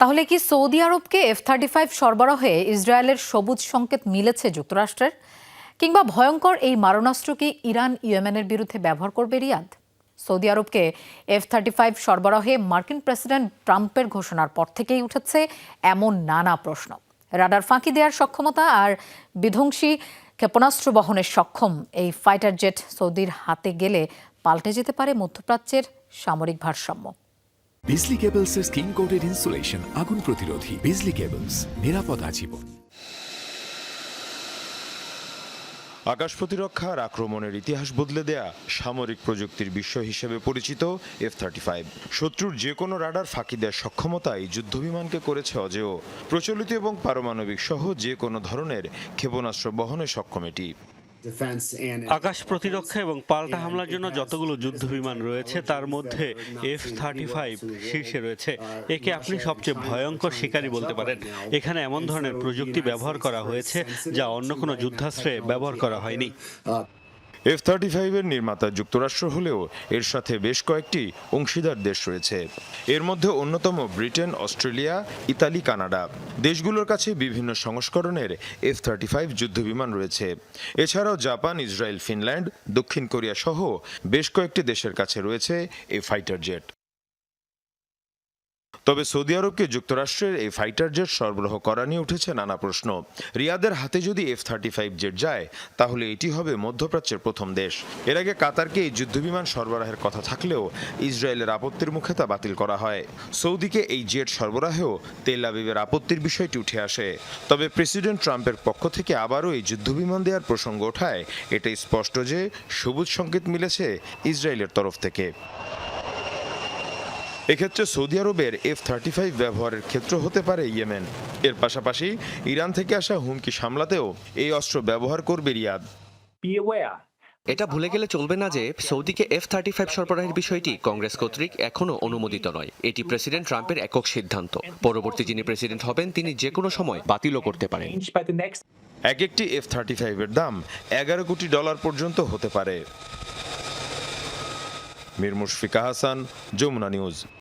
তাহলে কি সৌদি আরবকে এফ থার্টি ফাইভ সরবরাহে ইসরায়েলের সবুজ সংকেত মিলেছে যুক্তরাষ্ট্রের? কিংবা ভয়ঙ্কর এই মারণাস্ত্র কি ইরান ইয়েমেনের বিরুদ্ধে ব্যবহার করবে রিয়াদ? সৌদি আরবকে এফ থার্টি ফাইভ সরবরাহে মার্কিন প্রেসিডেন্ট ট্রাম্পের ঘোষণার পর থেকেই উঠেছে এমন নানা প্রশ্ন। রাডার ফাঁকি দেওয়ার সক্ষমতা আর বিধ্বংসী ক্ষেপণাস্ত্র বহনের সক্ষম এই ফাইটার জেট সৌদির হাতে গেলে পাল্টে যেতে পারে মধ্যপ্রাচ্যের সামরিক ভারসাম্য। বিজলি কেবলসের স্কিন কোটেড ইনসুলেশন আগুন প্রতিরোধী। বিজলি কেবলস নিরাপদ আজীবন। আকাশ প্রতিরক্ষা আর আক্রমণের ইতিহাস বদলে দেয়া সামরিক প্রযুক্তির বিশ্ব হিসেবে পরিচিত এফ থার্টি ফাইভ শত্রুর যে কোনো রাডার ফাঁকি দেওয়ার সক্ষমতাই যুদ্ধবিমানকে করেছে অজেয়। প্রচলিত এবং পারমাণবিক সহ যে কোনো ধরনের ক্ষেপণাস্ত্র বহনে সক্ষম এটি। আকাশ প্রতিরক্ষা এবং পাল্টা হামলার জন্য যতগুলো যুদ্ধ বিমান রয়েছে তার মধ্যে এফ থার্টি ফাইভ শীর্ষে রয়েছে। একে আপনি সবচেয়ে ভয়ঙ্কর শিকারী বলতে পারেন। এখানে এমন ধরনের প্রযুক্তি ব্যবহার করা হয়েছে যা অন্য কোনো যুদ্ধাস্ত্রে ব্যবহার করা হয়নি। এফ থার্টি ফাইভের নির্মাতা যুক্তরাষ্ট্র হলেও এর সাথে বেশ কয়েকটি অংশীদার দেশ রয়েছে। এর মধ্যে অন্যতম ব্রিটেন, অস্ট্রেলিয়া, ইতালি, কানাডা। দেশগুলোর কাছে বিভিন্ন সংস্করণের এফ থার্টি ফাইভ যুদ্ধবিমান রয়েছে। এছাড়াও জাপান, ইসরায়েল, ফিনল্যান্ড, দক্ষিণ কোরিয়া সহ বেশ কয়েকটি দেশের কাছে রয়েছে এই ফাইটার জেট তবে সৌদি আরবকে যুক্তরাষ্ট্রের এই ফাইটার জেট সরবরাহ করা নিয়ে উঠেছে নানা প্রশ্ন। রিয়াদের হাতে যদি এফ থার্টি ফাইভ জেট যায়, তাহলে এটি হবে মধ্যপ্রাচ্যের প্রথম দেশ। এর আগে কাতারকে এই যুদ্ধবিমান সরবরাহের কথা থাকলেও ইসরায়েলের আপত্তির মুখে তা বাতিল করা হয়। সৌদিকে এই জেট সরবরাহেও তেল আবিবের আপত্তির বিষয়টি উঠে আসে। তবে প্রেসিডেন্ট ট্রাম্পের পক্ষ থেকে আবারও এই যুদ্ধবিমান দেওয়ার প্রসঙ্গ ওঠায়। এটা স্পষ্ট যে সবুজ সংকেত মিলেছে ইসরায়েলের তরফ থেকে। এক্ষেত্রে সৌদি আরবের এফ থার্টি ফাইভ ব্যবহারের ক্ষেত্র হতে পারে ইয়েমেন। এর পাশাপাশি ইরান থেকে আসা হুমকি সামলাতেও এই অস্ত্র ব্যবহার করবে রিয়াদ। এটা ভুলে গেলে চলবে না যে সৌদিকে এফ থার্টি ফাইভ সরবরাহের বিষয়টি কংগ্রেস কর্তৃক এখনও অনুমোদিত নয়। এটি প্রেসিডেন্ট ট্রাম্পের একক সিদ্ধান্ত। পরবর্তী যিনি প্রেসিডেন্ট হবেন তিনি যে কোনো সময় বাতিলও করতে পারেন। এক একটি এফ থার্টি ফাইভের দাম এগারো কোটি ডলার পর্যন্ত হতে পারে। মীর মুশফিকা হাসান যমুনা নিউজ।